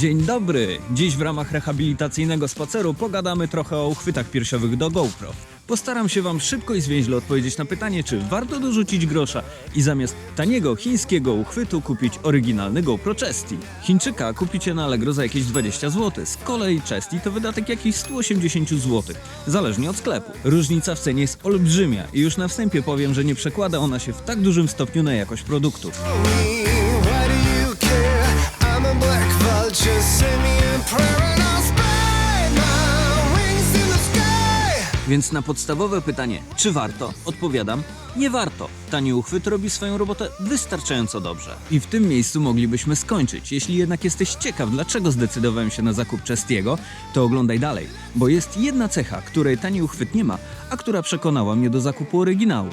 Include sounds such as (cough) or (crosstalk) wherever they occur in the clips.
Dzień dobry! Dziś w ramach rehabilitacyjnego spaceru pogadamy trochę o uchwytach piersiowych do GoPro. Postaram się Wam szybko i zwięźle odpowiedzieć na pytanie, czy warto dorzucić grosza i zamiast taniego chińskiego uchwytu kupić oryginalny GoPro Chesty. Chińczyka kupicie na Allegro za jakieś 20 zł, z kolei Chesty to wydatek jakichś 180 zł, zależnie od sklepu. Różnica w cenie jest olbrzymia i już na wstępie powiem, że nie przekłada ona się w tak dużym stopniu na jakość produktów. Więc na podstawowe pytanie, czy warto? Odpowiadam, nie warto. Tani uchwyt robi swoją robotę wystarczająco dobrze. I w tym miejscu moglibyśmy skończyć. Jeśli jednak jesteś ciekaw, dlaczego zdecydowałem się na zakup Chestiego, to oglądaj dalej, bo jest jedna cecha, której tani uchwyt nie ma, a która przekonała mnie do zakupu oryginału.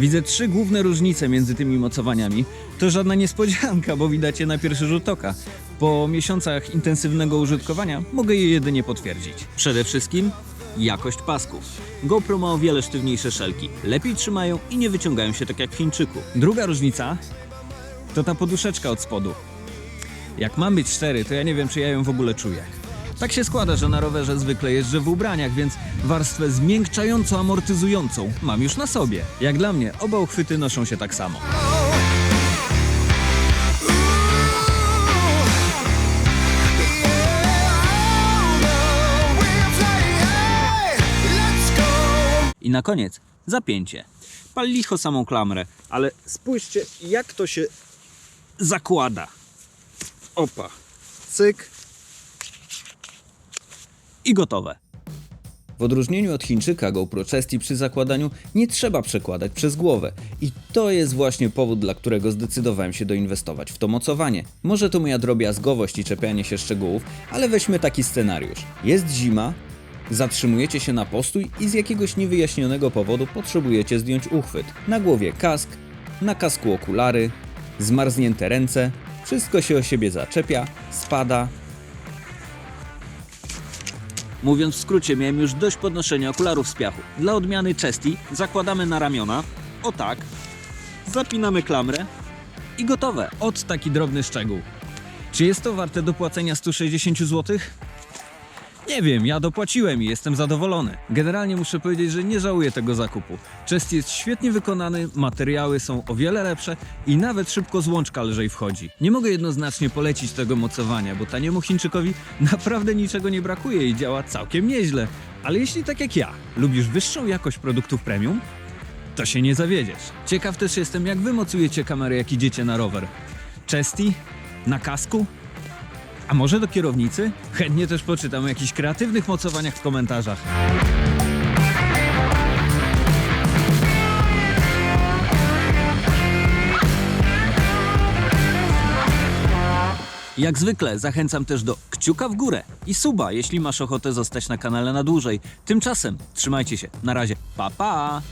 Widzę trzy główne różnice między tymi mocowaniami. To żadna niespodzianka, bo widać je na pierwszy rzut oka. Po miesiącach intensywnego użytkowania mogę je jedynie potwierdzić. Przede wszystkim jakość pasków. GoPro ma o wiele sztywniejsze szelki, lepiej trzymają i nie wyciągają się tak jak w Chińczyku. Druga różnica to ta poduszeczka od spodu. Jak mam być szczery, to ja nie wiem, czy ja ją w ogóle czuję. Tak się składa, że na rowerze zwykle jeżdżę w ubraniach, więc warstwę zmiękczająco-amortyzującą mam już na sobie. Jak dla mnie, oba uchwyty noszą się tak samo. I na koniec zapięcie. Pal licho samą klamrę, ale spójrzcie jak to się zakłada. Opa, cyk i gotowe. W odróżnieniu od Chińczyka GoPro Chesty przy zakładaniu nie trzeba przekładać przez głowę i to jest właśnie powód, dla którego zdecydowałem się doinwestować w to mocowanie. Może to moja drobiazgowość i czepianie się szczegółów, ale weźmy taki scenariusz. Jest zima, zatrzymujecie się na postój i z jakiegoś niewyjaśnionego powodu potrzebujecie zdjąć uchwyt. Na głowie kask, na kasku okulary, zmarznięte ręce, wszystko się o siebie zaczepia, spada, Mówiąc w skrócie, miałem już dość podnoszenia okularów z piachu. Dla odmiany Chesty zakładamy na ramiona, o tak, zapinamy klamrę i gotowe. Od taki drobny szczegół. Czy jest to warte dopłacenia 160 zł? Nie wiem, ja dopłaciłem i jestem zadowolony. Generalnie muszę powiedzieć, że nie żałuję tego zakupu. Chest jest świetnie wykonany, materiały są o wiele lepsze i nawet szybko złączka lżej wchodzi. Nie mogę jednoznacznie polecić tego mocowania, bo taniemu Chińczykowi (laughs) naprawdę niczego nie brakuje i działa całkiem nieźle. Ale jeśli tak jak ja, lubisz wyższą jakość produktów premium, to się nie zawiedziesz. Ciekaw też jestem, jak wy mocujecie kamery, jak idziecie na rower. Chesty? Na kasku? A może do kierownicy? Chętnie też poczytam o jakichś kreatywnych mocowaniach w komentarzach. Jak zwykle zachęcam też do kciuka w górę i suba, jeśli masz ochotę zostać na kanale na dłużej. Tymczasem trzymajcie się. Na razie. Pa pa!